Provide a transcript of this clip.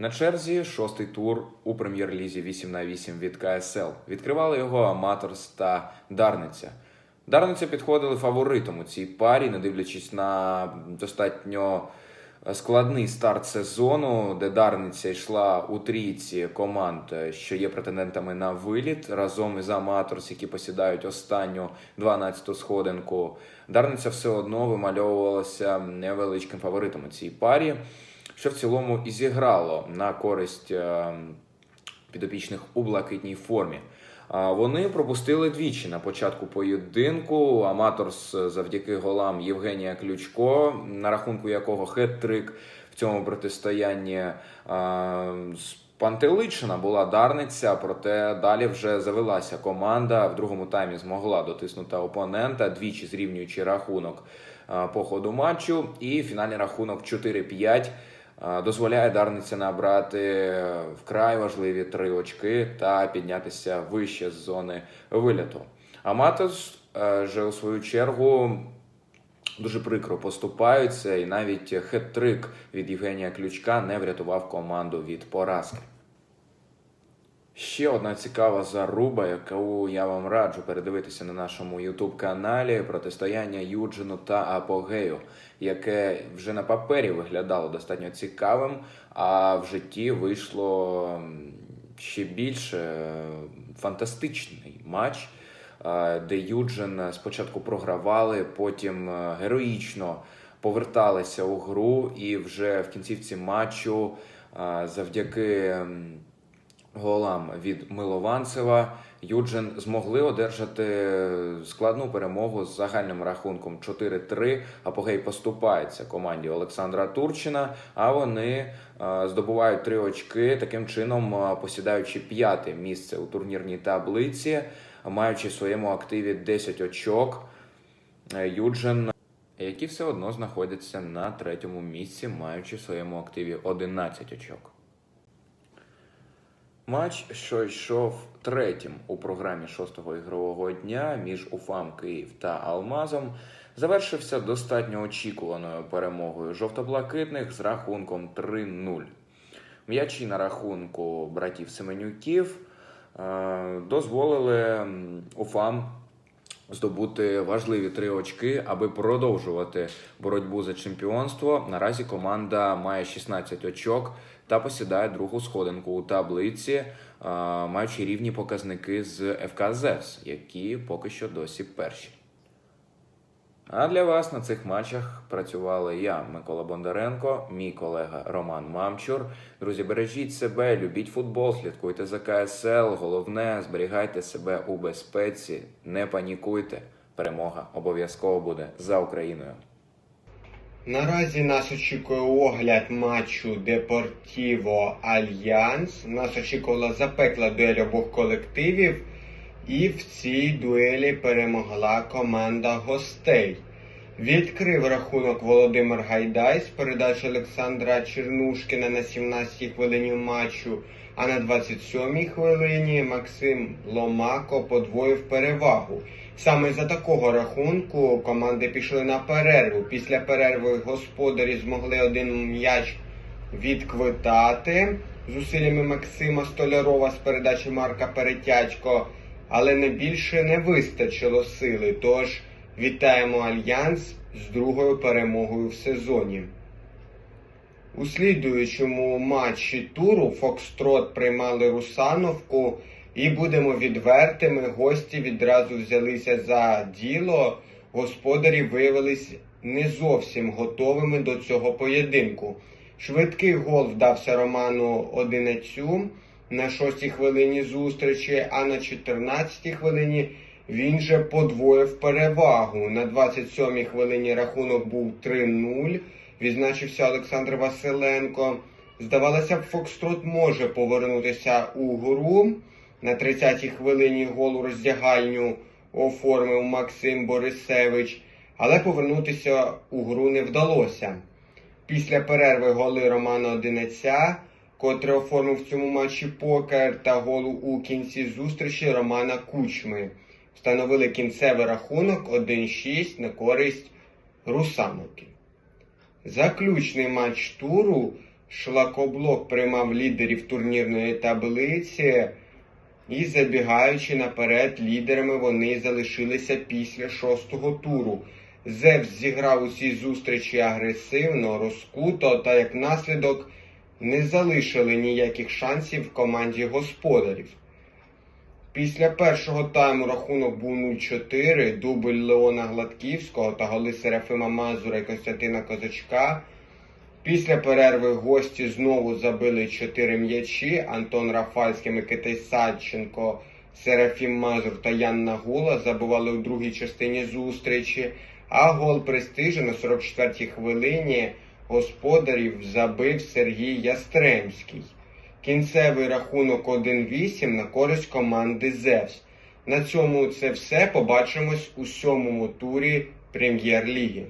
На черзі шостий тур у прем'єр-лізі 8 на 8 від КСЛ. Відкривали його Аматорс та Дарниця. Дарниця підходили фаворитом у цій парі, не дивлячись на достатньо складний старт сезону, де Дарниця йшла у трійці команд, що є претендентами на виліт разом із Аматорс, які посідають останню 12-ту сходинку. Дарниця все одно вимальовувалася невеличким фаворитом у цій парі, що в цілому і зіграло на користь е, підопічних у блакитній формі. Вони пропустили двічі на початку поєдинку. Аматорс е, завдяки голам Євгенія Ключко, на рахунку якого хет-трик в цьому протистоянні а, спантеличена була Дарниця, проте далі вже завелася команда. В другому таймі змогла дотиснути опонента, двічі зрівнюючи рахунок по ходу матчу. І фінальний рахунок 4-5 а, дозволяє Дарниці набрати вкрай важливі три очки та піднятися вище з зони виліту. Аматос е, же у свою чергу дуже прикро поступаються, і навіть хет-трик від Євгенія Ключка не врятував команду від поразки. Ще одна цікава заруба, яку я вам раджу передивитися на нашому youtube каналі протистояння Юджину та Апогею, яке вже на папері виглядало достатньо цікавим, а в житті вийшло ще більш е, фантастичний матч, е, де Юджин спочатку програвали, потім е, героїчно поверталися у гру, і вже в кінцівці матчу завдяки. Голам від Милованцева Юджин змогли одержати складну перемогу з загальним рахунком 4-3. Апогей поступається команді Олександра Турчина. А вони е, здобувають три очки, таким чином е, посідаючи п'яте місце у турнірній таблиці, маючи в своєму активі 10 очок. Е, Юджин, які все одно знаходяться на третьому місці, маючи в своєму активі 11 очок. Матч, що йшов третім у програмі шостого ігрового дня між Уфам Київ та Алмазом, завершився достатньо очікуваною перемогою жовто-блакитних з рахунком 3-0. М'ячі на рахунку братів Семенюків е, дозволили Уфам здобути важливі три очки, аби продовжувати боротьбу за чемпіонство. Наразі команда має 16 очок та посідає другу сходинку у таблиці, маючи рівні показники з ФК ЗЕВС, які поки що досі перші. А для вас на цих матчах працювали я, Микола Бондаренко, мій колега Роман Мамчур. Друзі, бережіть себе, любіть футбол, слідкуйте за КСЛ. Головне, зберігайте себе у безпеці, не панікуйте. Перемога обов'язково буде за Україною. Наразі нас очікує огляд матчу Депортіво Альянс. Нас очікувала запекла дуель обох колективів, і в цій дуелі перемогла команда гостей. Відкрив рахунок Володимир Гайдай з передачі Олександра Чернушкіна на 17-й хвилині матчу, а на 27-й хвилині Максим Ломако подвоїв перевагу. Саме за такого рахунку команди пішли на перерву. Після перерви господарі змогли один м'яч відквитати зусиллями Максима Столярова з передачі Марка Перетячко, але не більше не вистачило сили. Тож вітаємо Альянс з другою перемогою в сезоні. У слідуючому матчі туру Фокстрот приймали Русановку. І будемо відвертими, гості відразу взялися за діло. Господарі виявились не зовсім готовими до цього поєдинку. Швидкий гол вдався Роману Одинецю на 6-й хвилині зустрічі, а на 14-й хвилині він же подвоїв перевагу. На 27-й хвилині рахунок був 3-0. Відзначився Олександр Василенко. Здавалося б, Фокстрот може повернутися у гру. На 30-й хвилині гол у роздягальню оформив Максим Борисевич, але повернутися у гру не вдалося. Після перерви голи Романа Одинеця, котрий оформив в цьому матчі покер та голу у кінці зустрічі Романа Кучми. Встановили кінцевий рахунок 1-6 на користь Русановки. Заключний матч туру Шлакоблок приймав лідерів турнірної таблиці. І забігаючи наперед, лідерами вони залишилися після шостого туру. Зевс зіграв у цій зустрічі агресивно, розкуто та як наслідок не залишили ніяких шансів команді господарів. Після першого тайму рахунок був 0-4, дубль Леона Гладківського та голи Серафима Мазура і Костянтина Козачка. Після перерви гості знову забили 4 м'ячі. Антон Рафальський, Микитай Садченко, Серафім Мазур та Ян Нагула забивали у другій частині зустрічі. А гол престижу на 44-й хвилині господарів забив Сергій Ястремський. Кінцевий рахунок 1-8 на користь команди Зевс. На цьому це все. Побачимось у сьомому турі Прем'єр-ліги.